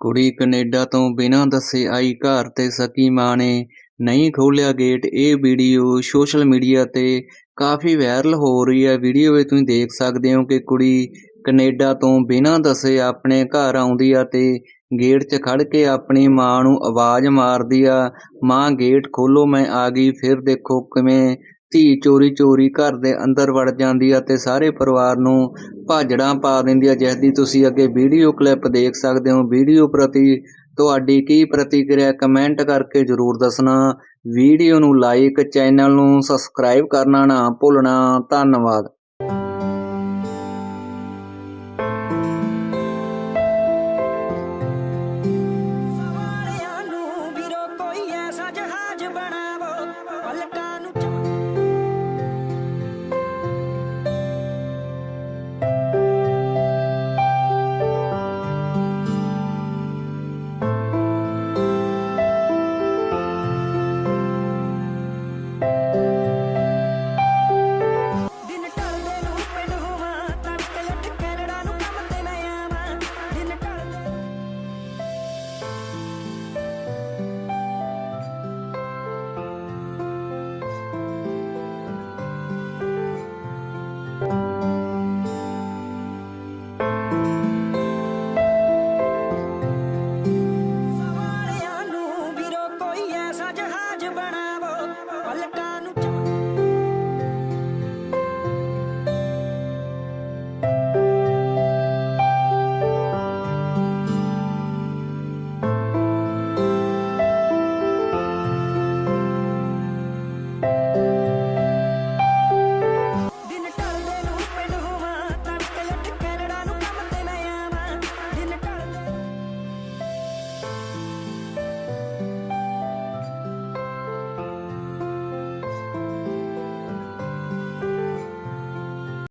ਕੁੜੀ ਕੈਨੇਡਾ ਤੋਂ ਬਿਨਾਂ ਦੱਸੇ ਆਈ ਘਰ ਤੇ ਸਕੀ ਮਾਂ ਨੇ ਨਹੀਂ ਖੋਲ੍ਹਿਆ ਗੇਟ ਇਹ ਵੀਡੀਓ ਸੋਸ਼ਲ ਮੀਡੀਆ ਤੇ ਕਾਫੀ ਵਾਇਰਲ ਹੋ ਰਹੀ ਹੈ। ਵੀਡੀਓ ਵਿੱਚ ਤੁਸੀਂ ਦੇਖ ਸਕਦੇ ਹੋ ਕਿ ਕੁੜੀ ਕੈਨੇਡਾ ਤੋਂ ਬਿਨਾਂ ਦੱਸੇ ਆਪਣੇ ਘਰ ਆਉਂਦੀ ਆ ਤੇ ਗੇਟ 'ਚ ਖੜ ਕੇ ਆਪਣੀ ਮਾਂ ਨੂੰ ਆਵਾਜ਼ ਮਾਰਦੀ ਆ, ਮਾਂ ਗੇਟ ਖੋਲੋ ਮੈਂ ਆ ਗਈ, ਫਿਰ ਦੇਖੋ ਕਿਵੇਂ ਧੀ ਚੋਰੀ ਚੋਰੀ ਘਰ ਦੇ ਅੰਦਰ ਵੜ ਜਾਂਦੀ ਹੈ ਅਤੇ ਸਾਰੇ ਪਰਿਵਾਰ ਨੂੰ ਭਾਜੜਾਂ ਪਾ ਦਿੰਦੀ ਹੈ ਜਿਸ ਦੀ ਤੁਸੀਂ ਅੱਗੇ ਵੀਡੀਓ ਕਲਿੱਪ ਦੇਖ ਸਕਦੇ ਹੋ। ਵੀਡੀਓ ਪ੍ਰਤੀ ਤੁਹਾਡੀ ਕੀ ਪ੍ਰਤੀਕਿਰਿਆ ਕਮੈਂਟ ਕਰਕੇ ਜ਼ਰੂਰ ਦੱਸਣਾ। ਵੀਡੀਓ ਨੂੰ ਲਾਈਕ ਚੈਨਲ ਨੂੰ ਸਬਸਕ੍ਰਾਈਬ ਕਰਨਾ ਨਾ ਭੁੱਲਣਾ। ਧੰਨਵਾਦ। to her.